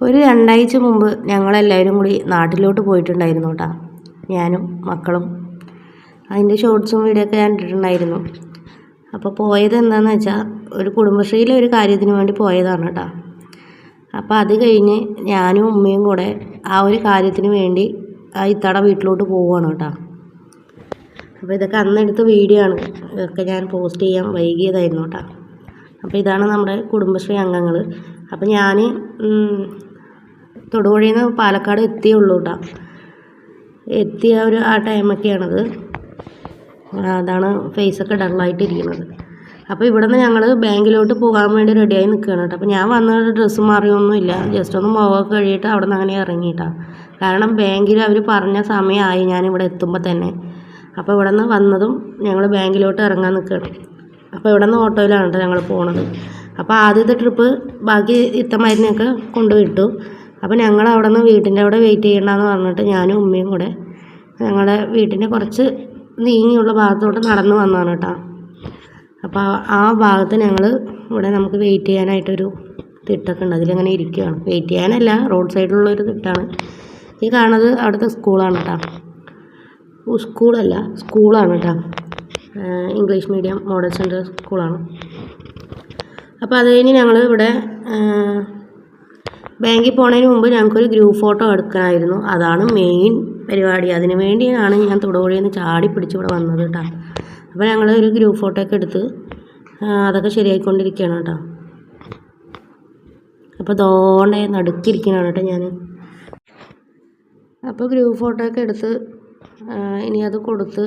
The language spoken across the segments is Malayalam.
ഒരു രണ്ടാഴ്ച മുമ്പ് ഞങ്ങളെല്ലാവരും കൂടി നാട്ടിലോട്ട് പോയിട്ടുണ്ടായിരുന്നു കേട്ടോ ഞാനും മക്കളും. അതിന്റെ ഷോർട്സും വീഡിയോ ഒക്കെ ഞാൻ ഇട്ടിട്ടുണ്ടായിരുന്നു. അപ്പോൾ പോയത് എന്താണെന്ന് വെച്ചാൽ ഒരു കുടുംബശ്രീയിലെ ഒരു കാര്യത്തിന് വേണ്ടി പോയതാണ് കേട്ടോ അപ്പോൾ അത് കഴിഞ്ഞ് ഞാനും ഉമ്മയും കൂടെ ആ ഒരു കാര്യത്തിന് വേണ്ടി ആ ഇത്തട വീട്ടിലോട്ട് പോവുകയാണ് കേട്ടോ അപ്പോൾ ഇതൊക്കെ അന്നെടുത്ത വീഡിയോ ആണ്. ഇതൊക്കെ ഞാൻ പോസ്റ്റ് ചെയ്യാൻ വൈകിയതായിരുന്നു കേട്ടോ അപ്പോൾ ഇതാണ് നമ്മുടെ കുടുംബശ്രീ അംഗങ്ങൾ അപ്പോൾ ഞാൻ തൊടുപുഴയിൽ നിന്ന് പാലക്കാട് എത്തിയേ ഉള്ളൂ കേട്ടോ എത്തിയ ഒരു ആ ടൈമൊക്കെയാണത്. അതാണ് ഫേസൊക്കെ ഡള്ളായിട്ടിരിക്കുന്നത്. അപ്പോൾ ഇവിടെ നിന്ന് ഞങ്ങൾ ബാങ്കിലോട്ട് പോകാൻ വേണ്ടി റെഡിയായി നിൽക്കുകയാണ് കേട്ടോ അപ്പോൾ ഞാൻ വന്ന ഡ്രസ്സ് മാറിയൊന്നുമില്ല. ജസ്റ്റ് ഒന്ന് മുഖമൊക്കെ കഴിയിട്ട് അവിടെ നിന്ന് അങ്ങനെ ഇറങ്ങിയിട്ടാണ് കാരണം ബാങ്കിൽ അവർ പറഞ്ഞ സമയമായി ഞാനിവിടെ എത്തുമ്പോൾ തന്നെ. അപ്പോൾ ഇവിടെ നിന്ന് വന്നതും ഞങ്ങൾ ബാങ്കിലോട്ട് ഇറങ്ങാൻ നിൽക്കുകയാണ് അപ്പോൾ ഇവിടെ നിന്ന് ഓട്ടോയിലാണ് കേട്ടോ ഞങ്ങൾ പോണത്. അപ്പോൾ ആദ്യത്തെ ട്രിപ്പ് ബാക്കി ഇത്ത മരുന്നൊക്കെ കൊണ്ടുവിട്ടു. അപ്പോൾ ഞങ്ങൾ അവിടെ നിന്ന് വീട്ടിന്റെ അവിടെ വെയിറ്റ് ചെയ്യണമെന്ന് പറഞ്ഞിട്ട് ഞാനും ഉമ്മയും കൂടെ ഞങ്ങളുടെ വീട്ടിന്റെ കുറച്ച് നീങ്ങിയുള്ള ഭാഗത്തോട്ട് നടന്ന് വന്നതാണ് കേട്ടോ. അപ്പോൾ ആ ഭാഗത്ത് ഞങ്ങൾ ഇവിടെ നമുക്ക് വെയിറ്റ് ചെയ്യാനായിട്ടൊരു തിട്ടൊക്കെ ഉണ്ട്. അതിലങ്ങനെ ഇരിക്കുകയാണ് വെയിറ്റ് ചെയ്യാനല്ല റോഡ് സൈഡിലുള്ള ഒരു തിട്ടാണ്. ഈ കാണുന്നത് അവിടുത്തെ സ്കൂളാണ് കേട്ടോ. സ്കൂളല്ല സ്കൂളാണ് കേട്ടോ. ഇംഗ്ലീഷ് മീഡിയം മോഡൽ സെന്റർ സ്കൂളാണ് അപ്പോൾ അത് കഴിഞ്ഞ് ഞങ്ങൾ ഇവിടെ ബാങ്കിൽ പോണതിന് മുമ്പ് ഞങ്ങൾക്കൊരു ഗ്രൂപ്പ് ഫോട്ടോ എടുക്കണമായിരുന്നു. അതാണ് മെയിൻ പരിപാടി. അതിന് വേണ്ടിയാണ് ഞാൻ തൊടുപുഴയിൽ നിന്ന് ചാടി പിടിച്ച് ഇവിടെ വന്നത് കേട്ടോ. അപ്പോൾ ഞങ്ങൾ ഒരു ഗ്രൂപ്പ് ഫോട്ടോ ഒക്കെ എടുത്ത് അതൊക്കെ ശരിയായിക്കൊണ്ടിരിക്കുകയാണ് കേട്ടോ. അപ്പോൾ ദോണ്ടേ നടുക്കിരിക്കണാണ് കേട്ടോ ഞാൻ അപ്പോൾ ഗ്രൂപ്പ് ഫോട്ടോ ഒക്കെ എടുത്ത് ഇനി അത് കൊടുത്ത്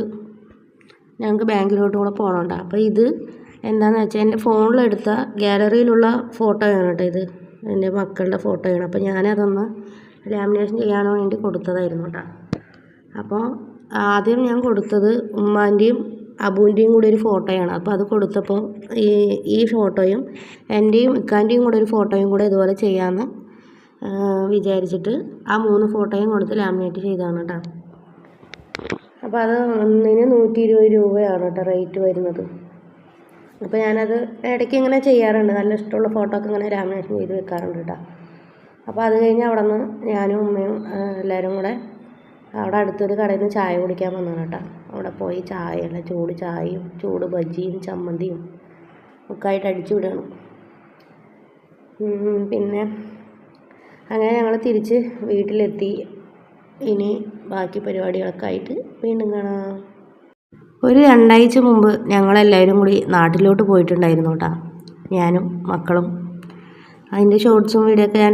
ഞങ്ങൾക്ക് ബാങ്കിലോട്ട് കൂടെ പോകണം കേട്ടോ. അപ്പോൾ ഇത് എന്താണെന്ന് വെച്ചാൽ എന്റെ ഫോണിലെടുത്ത ഗാലറിയിലുള്ള ഫോട്ടോയാണ് കേട്ടോ ഇത്. എന്റെ മക്കളുടെ ഫോട്ടോയാണ്. അപ്പോൾ ഞാനതൊന്ന് ലാമിനേഷൻ ചെയ്യാൻ വേണ്ടി കൊടുത്തതായിരുന്നു കേട്ടോ. അപ്പോൾ ആദ്യം ഞാൻ കൊടുത്തത് ഉമ്മാന്റെയും അബുവിന്റെയും കൂടി ഒരു ഫോട്ടോയാണ്. അപ്പോൾ അത് കൊടുത്തപ്പോൾ ഈ ഈ ഫോട്ടോയും എന്റെയും ഇക്കാന്റെയും കൂടെ ഒരു ഫോട്ടോയും കൂടെ ഇതുപോലെ ചെയ്യാമെന്ന് വിചാരിച്ചിട്ട് ആ മൂന്ന് ഫോട്ടോയും കൊടുത്ത് ലാമിനേറ്റ് ചെയ്തതാണ് കേട്ടോ. അപ്പോൾ അത് ഒന്നിന് നൂറ്റി ഇരുപത് രൂപയാണ് കേട്ടോ റേറ്റ് വരുന്നത്. അപ്പോൾ ഞാനത് ഇടയ്ക്ക് ഇങ്ങനെ ചെയ്യാറുണ്ട്. നല്ല ഇഷ്ടമുള്ള ഫോട്ടോ ഒക്കെ ഇങ്ങനെ ലാമിനേഷൻ ചെയ്ത് വെക്കാറുണ്ട് കേട്ടോ അപ്പോൾ അത് കഴിഞ്ഞ് അവിടെ നിന്ന് ഞാനും ഉമ്മയും എല്ലാവരും കൂടെ അവിടെ അടുത്തൊരു കടയിൽ നിന്ന് ചായ കുടിക്കാൻ വന്നതാണ് കേട്ടോ അവിടെ പോയി ചായയല്ല ചൂട് ചായയും ചൂട് ബജ്ജിയും ചമ്മന്തിയും ഒക്കെ ആയിട്ട് അടിച്ചു വിടണം പിന്നെ അങ്ങനെ ഞങ്ങൾ തിരിച്ച് വീട്ടിലെത്തി. ഇനി ബാക്കി പരിപാടികളൊക്കെ ആയിട്ട് വീണ്ടും കാണാം. ഒരു രണ്ടാഴ്ച മുമ്പ് ഞങ്ങളെല്ലാവരും കൂടി നാട്ടിലോട്ട് പോയിട്ടുണ്ടായിരുന്നു കേട്ടോ. ഞാനും മക്കളും. അതിന്റെ ഷോർട്സും വീഡിയോ ഒക്കെ ഞാൻ